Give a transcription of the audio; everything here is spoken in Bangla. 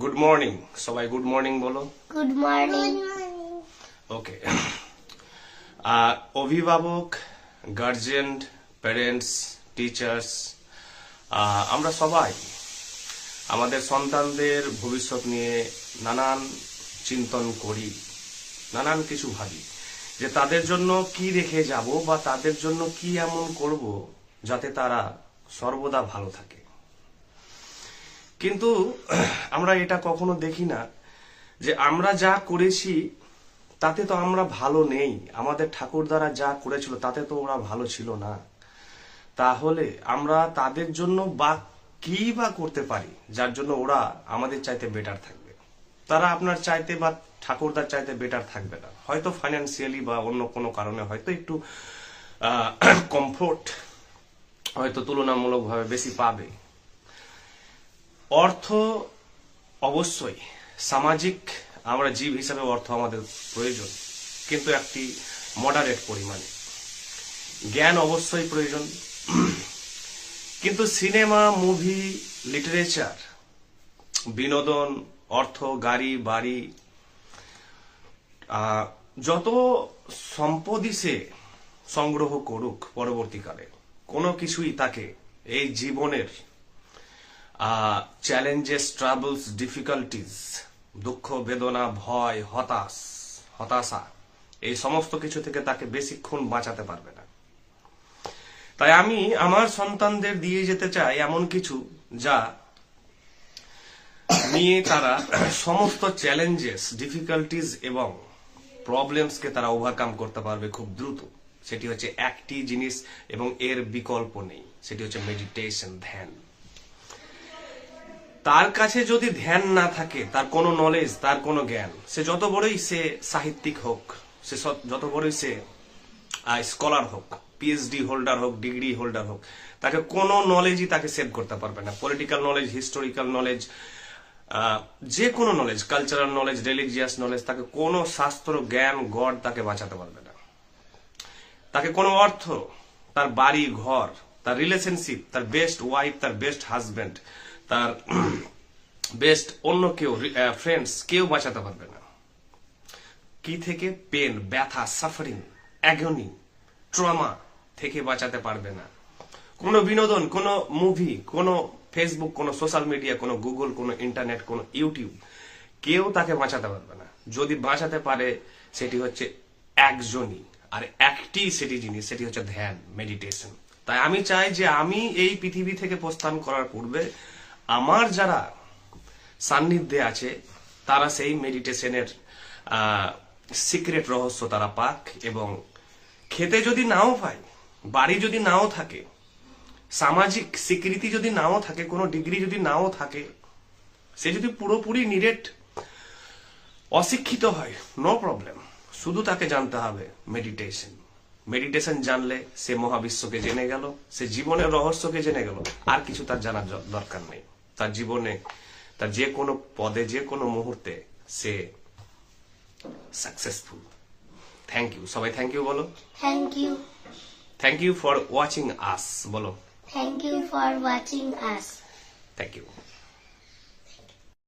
গুড মর্নিং সবাই গুড মর্নিং বলো। গুড মর্নিং ওকে অভিভাবক গার্জেন প্যারেন্টস টিচার্স আমরা সবাই আমাদের সন্তানদের ভবিষ্যৎ নিয়ে নানান চিন্তন করি নানান কিছু ভাবি যে তাদের জন্য কি রেখে যাব বা তাদের জন্য কি এমন করব যাতে তারা সর্বদা ভালো থাকে। কিন্তু আমরা এটা কখনো দেখি না যে আমরা যা করেছি, তাতে তো আমরা ভালো নেই। আমাদের ঠাকুর দ্বারা যা করেছিল, তাতে তো ওরা ভালো ছিল না। তাহলে আমরা তাদের জন্য বা কি বা করতে পারি, যার জন্য ওরা আমাদের চাইতে বেটার থাকবে? তারা আপনার চাইতে বা ঠাকুরদার চাইতে বেটার থাকবে না। হয়তো ফাইন্যান্সিয়ালি বা অন্য কোনো কারণে হয়তো একটু কমফোর্ট হয়তো তুলনামূলকভাবে বেশি পাবে। অর্থ অবশ্যই। সামাজিক আমরা জীব হিসাবে অর্থ আমাদের প্রয়োজন, কিন্তু একটি মডারেট পরিমাণে। জ্ঞান অবশ্যই প্রয়োজন। কিন্তু সিনেমা, মুভি, লিটারেচার, বিনোদন, অর্থ, গাড়ি, বাড়ি যত সম্পদই সে সংগ্রহ করুক পরবর্তীকালে, কোনো কিছুই তাকে এই জীবনের চ্যালেঞ্জেস ট্রাবলস ডিফিকাল্টিজ দুঃখ, বেদনা, ভয়, হতাশ, হতাশা, এই সমস্ত কিছু থেকে তাকে বেশিক্ষণ বাঁচাতে পারবে না। তাই আমি আমার সন্তানদের দিয়ে যেতে চাই এমন কিছু যা নিয়ে তারা সমস্ত চ্যালেঞ্জেস ডিফিকাল্টিজ এবং প্রবলেমসকে তারা ওভারকাম করতে পারবে খুব দ্রুত। সেটি হচ্ছে একটি জিনিস এবং এর বিকল্প নেই। সেটি হচ্ছে মেডিটেশন ধ্যান। তার কাছে যদি ধ্যান না থাকে, তার কোনো নলেজ তার কোনো জ্ঞান, সে যত বড়ই সে সাহিত্যিক হোক, সে যত বড়ই সে স্কলার হোক পিএইচডি হোল্ডার হোক ডিগ্রি হোল্ডার হোক, তাকে কোনো নলেজই তাকে সেভ করতে পারবে না। পলিটিক্যাল নলেজ হিস্টোরিক্যাল নলেজ যে কোনো knowledge cultural knowledge religious knowledge তাকে কোনো শাস্ত্র, জ্ঞান, গড তাকে বাঁচাতে পারবে না। তাকে কোনো অর্থ, তার বাড়ি, ঘর তার রিলেশনশিপ তার বেস্ট ওয়াইফ তার বেস্ট হাজবেন্ড তার বেস্ট অন্য কেউ ফ্রেন্ডস কেউ বাঁচাতে পারবে না। কি থেকে? পেন ব্যথা সাফারিং অ্যাগনি ট্রমা থেকে বাঁচাতে পারবে না। কোনো বিনোদন, কোনো মুভি কোনো ফেসবুক কোনো সোশ্যাল মিডিয়া কোনো গুগল কোনো ইন্টারনেট কোনো ইউটিউব কেউ তাকে বাঁচাতে পারবে না। যদি বাঁচাতে পারে, সেটি হচ্ছে একজনই। আর একটি সেটি জিনিস, সেটি হচ্ছে ধ্যান মেডিটেশন তাই আমি চাই যে আমি এই পৃথিবী থেকে প্রস্থান করার পূর্বে আমার যারা সান্নিধ্যে আছে, তারা সেই মেডিটেশনের সিক্রেট রহস্য তারা পাক এবং খেতে যদি নাও পায়, বাড়ি যদি নাও থাকে, সামাজিক স্বীকৃতি যদি নাও থাকে, কোনো ডিগ্রি যদি নাও থাকে, সে যদি পুরোপুরি নিরেট, অশিক্ষিত হয় নো প্রবলেম শুধু তাকে জানতে হবে মেডিটেশন মেডিটেশন জানলে সে মহাবিশ্বকে জেনে গেল সে জীবনের রহস্যকে জেনে গেল আর কিছু তার জানার দরকার নেই। তার জীবনে তার যে কোনো পদে যে কোনো মুহূর্তে সে সাকসেসফুল থ্যাংক ইউ সবাই থ্যাংক ইউ বলো। Thank you thank you for watching us বলো। Thank you for watching us thank you